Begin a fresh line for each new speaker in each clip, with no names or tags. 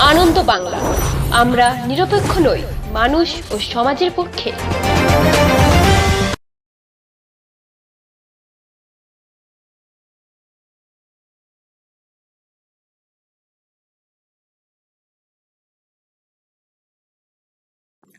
আনন্দ বাংলা। আমরা নিরপেক্ষ নই মানুষ ও সমাজের পক্ষে।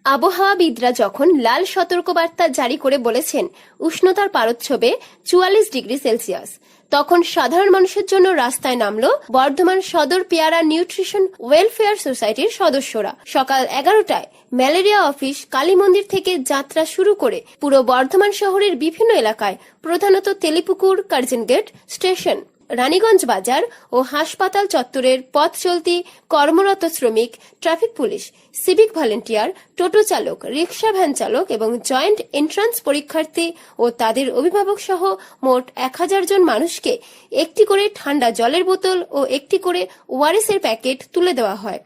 আবহাওয়াবিদরা যখন লাল সতর্কবার্তা জারি করে বলেছেন উষ্ণতার পারচ্ছবে চুয়াল্লিশ ডিগ্রি সেলসিয়াস, তখন সাধারণ মানুষের জন্য রাস্তায় নামল বর্ধমান সদর পেয়ারা নিউট্রিশন ওয়েলফেয়ার সোসাইটির সদস্যরা। সকাল এগারোটায় ম্যালেরিয়া অফিস কালী মন্দির থেকে যাত্রা শুরু করে পুরো বর্ধমান শহরের বিভিন্ন এলাকায় প্রধানত Telipukur Curzon gate station. Raniganj বাজার ও হাসপাতাল চত্বরের পথ চলতি কর্মরত শ্রমিক, ট্রাফিক পুলিশ, সিভিক ভলেন্টিয়ার, টোটো চালক রিক্সা ভ্যান চালক এবং জয়েন্ট এন্ট্রান্স পরীক্ষার্থী ও তাদের অভিভাবক সহ মোট এক হাজার জন মানুষকে একটি করে ঠান্ডা জলের বোতল ও একটি করে ওয়ারেসের প্যাকেট তুলে দেওয়া হয়।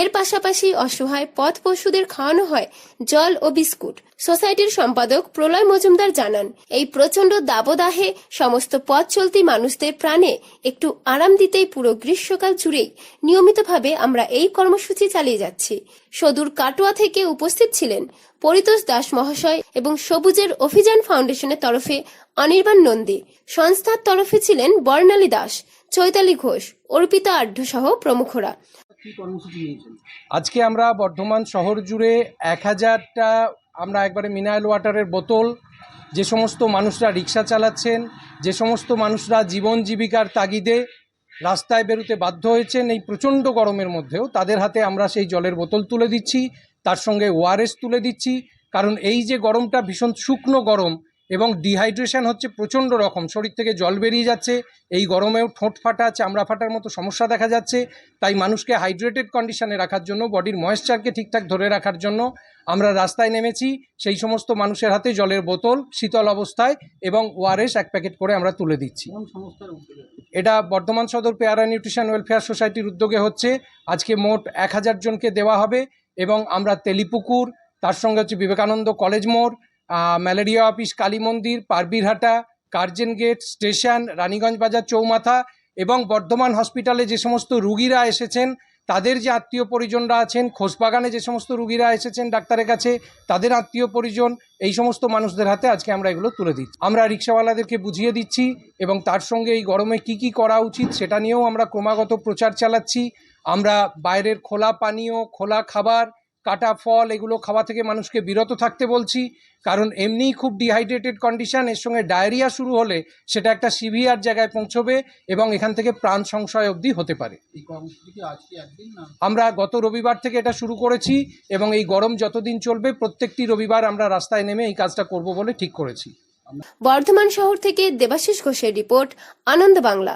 এর পাশাপাশি অসহায় পথ পশুদের খাওয়ানো হয় জল ও বিস্কুট। সোসাইটির সম্পাদক প্রলয় মজুমদার জানান, এই প্রচণ্ড দাবদাহে সমস্ত পথ চলতি মানুষদের প্রাণে একটু আরাম দিতেই পুরো গ্রীষ্মকাল জুড়েই নিয়মিতভাবে আমরা এই কর্মসূচি চালিয়ে যাচ্ছি। সদূর কাটোয়া থেকে উপস্থিত ছিলেন পরিতোষ দাস মহাশয় এবং সবুজের অভিযান ফাউন্ডেশনের তরফে অনির্বাণ নন্দী। সংস্থার তরফে ছিলেন বর্ণালী দাস। চৈতালি ঘোষ, অর্পিতা আঢ্য সহ প্রমুখরা
আজকে আমরা বর্ধমান শহর জুড়ে এক হাজারটা, আমরা একবারে মিনারেল ওয়াটারের বোতল, যে সমস্ত মানুষরা রিক্সা চালাচ্ছেন, যে সমস্ত মানুষরা জীবন জীবিকার তাগিদে রাস্তায় বেরোতে বাধ্য হয়েছেন, এই প্রচণ্ড গরমের মধ্যেও তাদের হাতে আমরা সেই জলের বোতল তুলে দিচ্ছি, তার সঙ্গে ওআরএস তুলে দিচ্ছি, কারণ এই যে গরমটা ভীষণ শুকনো গরম এবং ডিহাইড্রেশন হচ্ছে প্রচণ্ড রকম। শরীর থেকে জল বেরিয়ে যাচ্ছে এই গরমেও ঠোঁট ফাটা চামড়া ফাটার মতো সমস্যা দেখা যাচ্ছে। তাই মানুষকে হাইড্রেটেড কন্ডিশনে রাখার জন্য বডির ময়েশ্চারকে ঠিকঠাক ধরে রাখার জন্য আমরা রাস্তায় নেমেছি। সেই সমস্ত মানুষের হাতে জলের বোতল শীতল অবস্থায় এবং ওআরএস এক প্যাকেট করে আমরা তুলে দিচ্ছি। এটা বর্ধমান সদর পেয়ারা নিউট্রিশন ওয়েলফেয়ার সোসাইটির উদ্যোগে হচ্ছে। আজকে মোট এক হাজার জনকে দেওয়া হবে এবং আমরা তেলিপুকুর তার সঙ্গে হচ্ছে বিবেকানন্দ কলেজ মোড় ম্যালেরিয়া অফিস কালী মন্দির, Parbirhata, Curzon gate, station, Raniganj বাজার, চৌমাথা এবং বর্ধমান হসপিটালে যে সমস্ত রুগীরা এসেছেন, তাদের যে আত্মীয় পরিজনরা আছেন খোসবাগানে যে সমস্ত রুগীরা এসেছেন ডাক্তারের কাছে, তাদের আত্মীয় পরিজন, এই সমস্ত মানুষদের হাতে আজকে আমরা এগুলো তুলে দিচ্ছি আমরা রিক্সাওয়ালাদেরকে বুঝিয়ে দিচ্ছি এবং তার সঙ্গে এই গরমে কি কি করা উচিত সেটা নিয়েও আমরা ক্রমাগত প্রচার চালাচ্ছি। আমরা বাইরের খোলা পানীয়, খোলা খাবার কাটা ফল এগুলো খাওয়া থেকে মানুষকে বিরত থাকতে বলছি। কারণ এমনিই খুব ডিহাইড্রেটেড কন্ডিশন এর সঙ্গে ডায়রিয়া শুরু হলে সেটা একটা সিভিয়ার জায়গায় পৌঁছবে এবং এখান থেকে প্রাণ সংশয় অবধি হতে পারে। আমরা গত রবিবার থেকে এটা শুরু করেছি এবং এই গরম যতদিন চলবে প্রত্যেকটি রবিবার আমরা রাস্তায় নেমে এই কাজটা করব বলে ঠিক করেছি।
বর্ধমান শহর থেকে দেবাশিস ঘোষের রিপোর্ট আনন্দ বাংলা।